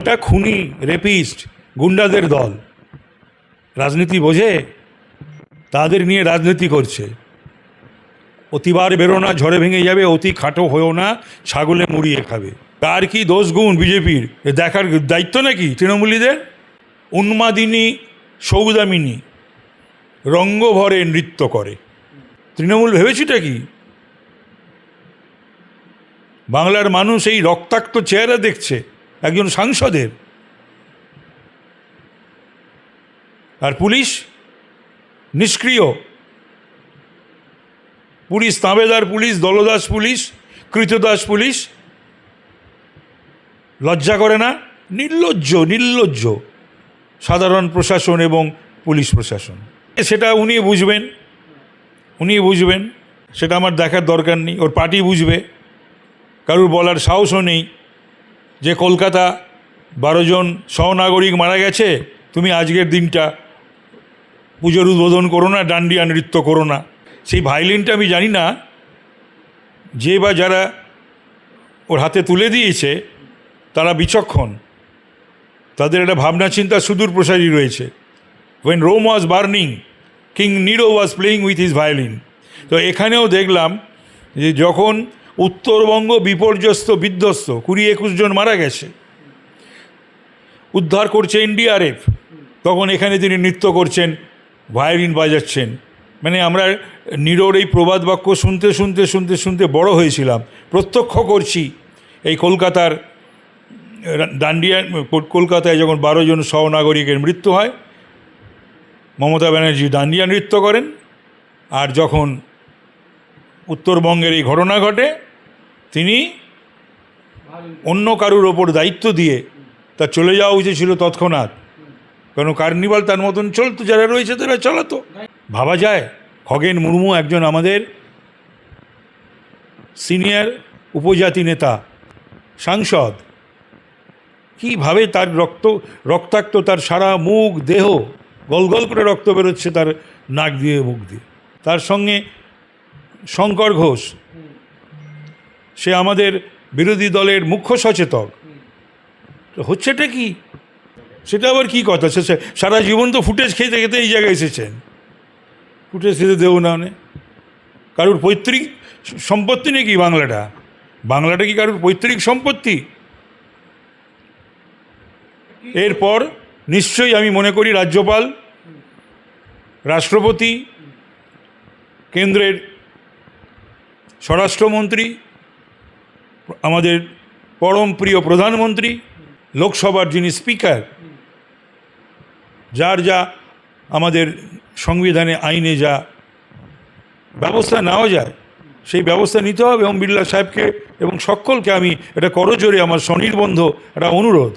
এটা খুনি রেপিস্ট গুন্ডাদের দল। রাজনীতি বোঝে, তাদের নিয়ে রাজনীতি করছে। অতিবার বেরো না, ঝড়ে ভেঙে যাবে, অতি খাটো হয়েও না, ছাগলে মুড়িয়ে খাবে। তার কি দোষ গুণ বিজেপির? দেখার দায়িত্ব নাকি তৃণমূলীদের? উন্মাদিনী, সৌদামিনী, রঙ্গভরে নৃত্য করে। তৃণমূল ভেবেছিটা কি? বাংলার মানুষ এই রক্তাক্ত চেহারা দেখছে। একজন সাংসদের। আর পুলিশ নিষ্ক্রিয়। পুলিশ তাঁবেদার পুলিশ, দলদাস পুলিশ, কৃতদাস পুলিশ। লজ্জা করে না? নির্লজ্জ নির্লজ্জ। সাধারণ প্রশাসন এবং পুলিশ প্রশাসন। সেটা উনি বুঝবেন। উনি বুঝবেন। সেটা আমার দেখার দরকার নেই। ওর পার্টি বুঝবে। কারুর বলার সাহসও নেই। যে কলকাতা বারো জন সহনাগরিক মারা গেছে, তুমি আজকের দিনটা পুজোর উদ্বোধন করো না ডান্ডিয়া নৃত্য করো না। সেই ভাইলিনটা আমি জানি না, যে বা যারা ওর হাতে তুলে দিয়েছে, তারা বিচক্ষণ। তাদের একটা ভাবনা চিন্তা সুদূর প্রসারী রয়েছে। When Rome was burning king Nero was playing with his violin তো এখানেও দেখলাম যে যখন উত্তরবঙ্গ বিপর্যস্ত, বিধ্বস্ত, কুড়ি একুশ জন মারা গেছে। উদ্ধার করছে এনডিআরএফ। তখন এখানে তিনি নৃত্য করছেন, ভায়োলিন বাজাচ্ছেন। মানে আমরা নিরোর এই প্রবাদ বাক্য শুনতে শুনতে শুনতে শুনতে বড় হয়েছিলাম। প্রত্যক্ষ করছি এই কলকাতার, ডান্ডিয়া, কলকাতায় যখন বারো জন সহনাগরিকের মৃত্যু হয়, মমতা ব্যানার্জি ডান্ডিয়া নৃত্য করেন। আর যখন উত্তরবঙ্গের এই ঘটনা ঘটে, তিনি অন্য কারুর ওপর দায়িত্ব দিয়ে তার চলে যাওয়া উচিত ছিল তৎক্ষণাৎ। কারণ কার্নিভাল তার মতন চলতো, যারা রয়েছে তারা চালাতো। ভাবা যায়, খগেন মুর্মু একজন আমাদের সিনিয়র উপজাতি নেতা, সাংসদ। কীভাবে তার রক্ত, রক্তাক্ত তার সারা মুখ, দেহ গলগল করে রক্ত বেরোচ্ছে তার নাক দিয়ে, মুখ দিয়ে। তার সঙ্গে শঙ্কর ঘোষ, সে আমাদের বিরোধী দলের মুখ্য সচেতক। হচ্ছেটা কি? সেটা আবার কি কথা? সে সারা জীবন তো ফুটেজ খেতে খেতে এই জায়গায় এসেছেন। ফুটেজ খেতে দেবো না মানে কারুর পৈতৃক সম্পত্তি নাকি বাংলাটা? বাংলাটা কি কারুর পৈতৃক সম্পত্তি? এরপর নিশ্চয়ই আমি মনে করি রাজ্যপাল, রাষ্ট্রপতি, কেন্দ্রের স্বরাষ্ট্রমন্ত্রী, আমাদের পরম প্রিয় প্রধানমন্ত্রী, লোকসভার যিনি স্পিকার, যার যা আমাদের সংবিধানে আইনে যা ব্যবস্থা নেওয়া যায়, সেই ব্যবস্থা নিতে হবে। এবং বিড়লা সাহেবকে এবং সকলকে আমি এটা করজোরে আমার স্বনির্বন্ধ একটা অনুরোধ।